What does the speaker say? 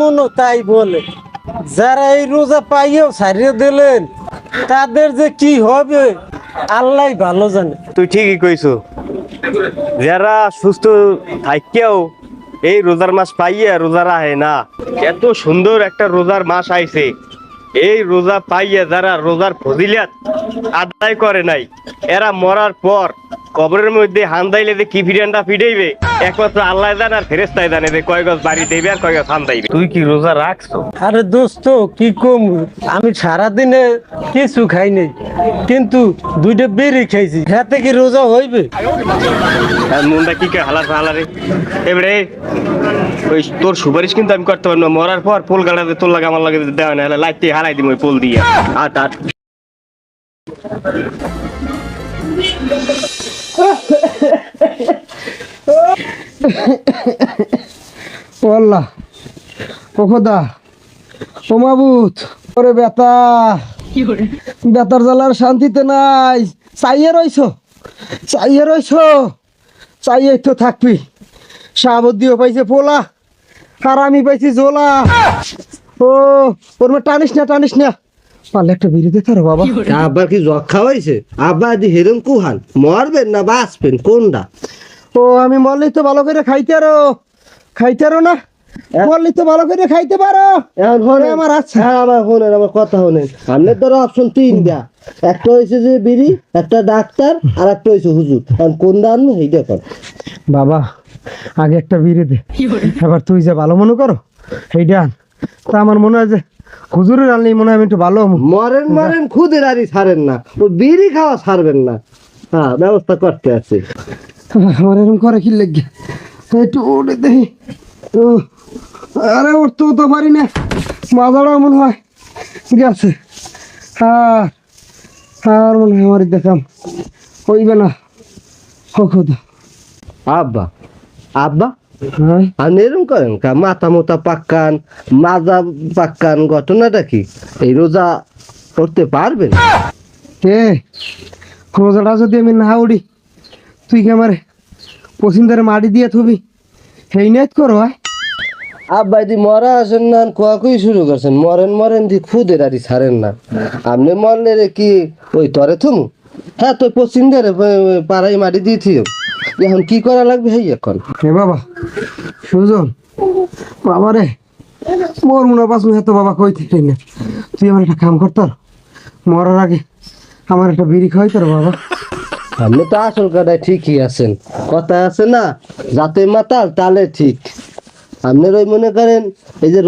মনো তাই বলে। যারা এই রোজা পাইয়েও ছাড়িয়ে দিলেন, তাদের যে কি হবে, আল্লাহ ভালো জানে। তুই ঠিকই কইছো। যারা সুস্থ থাকিয়াও এই রোজার মাস পাইয়া রোজা রাহে না, এত সুন্দর একটা রোজার মাস আইছে। এই রোজা পাইয়া যারা রোজার ফজিলাত আদায় করে নাই, এরা মরার পর কবরের মধ্যে হান্দাইলে যে কি ফিরানটা ফিরাইবে একমাত্র আল্লাহ জানে আর ফেরেস্তাই জানে যে কয় গজ বাড়ি দেবে আর কয় গজ হান্দাইবে তুই কি রোজা রাখছো? আরে দোস্ত কি কম? আমি সারাদিনে কিছু খাই নাই কিন্তু দুইটা বেরি খাইছি। হাতে কি রোজা হইবে? আর মনটা কি কে হালার হালারে এবারে ওই তোর সুপারিশ কিন্তু আমি করতে পারব না। মরার পর পোল গাড়াতে তোর লাগে আমার লাগে দেওয়া না হলে লাইতে হারাই দিম ওই পোল দিয়ে। আট আট ওল্লা ও খোদা ও মাবুত ওরে বেতা বেতার জ্বালার শান্তিতে নাই চাইয়ে রইছ চাইয়ে রইছ চাইয়ে তো থাকবি। সাবদিও পাইছে পোলা আর আমি পাইছি জোলা ও ওর মে টানিস না টানিস না। পারলে একটা বিড়ি দে তার বাবা। আব্বার কি জগ খাওয়াইছে? আব্বা দি হেরম কুহান? মরবেন না বাঁচবেন কোনটা ও আমি মরলি তো ভালো করে খাইতে আরও খাইতে আরও না? মরলি তো ভালো করে খাইতে পারো। এখন হনে আমার আচ্ছা। হ্যাঁ আমার আমার কথা হনেন আপনার ধরো অপশন তিনটা একটা হয়েছে যে বিড়ি একটা ডাক্তার আর একটা হয়েছে হুজুর। এখন কোন দান এই দেখো বাবা আগে একটা বিড়ি দে। এবার তুই যে ভালো মনে করো এই ডান তা আমার মনে হয় যে হুজুরের আনলেই মনে হয় আমি একটু ভালো মরেন মরেন খুদের আরই ছাড়েন না। ও বিড়ি খাওয়া ছাড়বেন না। হ্যাঁ ব্যবস্থা করতে আছে। আমার এরকম করে কি লেগে? একটু উঠে দেখি ও, আরে উঠতে তো পারি না। মাজাটাও মনে হয় গেছে। আর আর মনে হয় আমার দেখাম। হইবে না। খোদা। আব্বা আব্বা? হ্যাঁ? আপনি এরকম করেন মাথা মোতা পাক্কান মাজা পাক্কান ঘটনাটা কি? এই রোজা করতে পারবেন? কে রোজাটা যদি আমি না উড়ি তুই কি আমার পছন্দের মাটি দিয়ে থবি? সেই নেট করো ভাই। আব্বা দি মরা আসেন না কোয়াকুই শুরু করছেন। মরেন মরেন দি খুদের আরি ছাড়েন না। আপনি মরলে রে কি ওই তরে থুমু? হ্যাঁ তো পশ্চিমদের পাড়াই মাটি দিয়ে থিও এখন কি করা লাগবে হেই এখন? হে বাবা সুজন বাবা রে মোর মনে পাস এত বাবা কই থেকে না? তুই আমার একটা কাম করতো মরার আগে আমার একটা বিড়ি খাওয়াই তোর বাবা। আপনি তো আসল কথায় ঠিকই আছেন। কথা আছে না, যাতে মাতাল তালে ঠিক। আপনার ওই মনে করেন, এই যে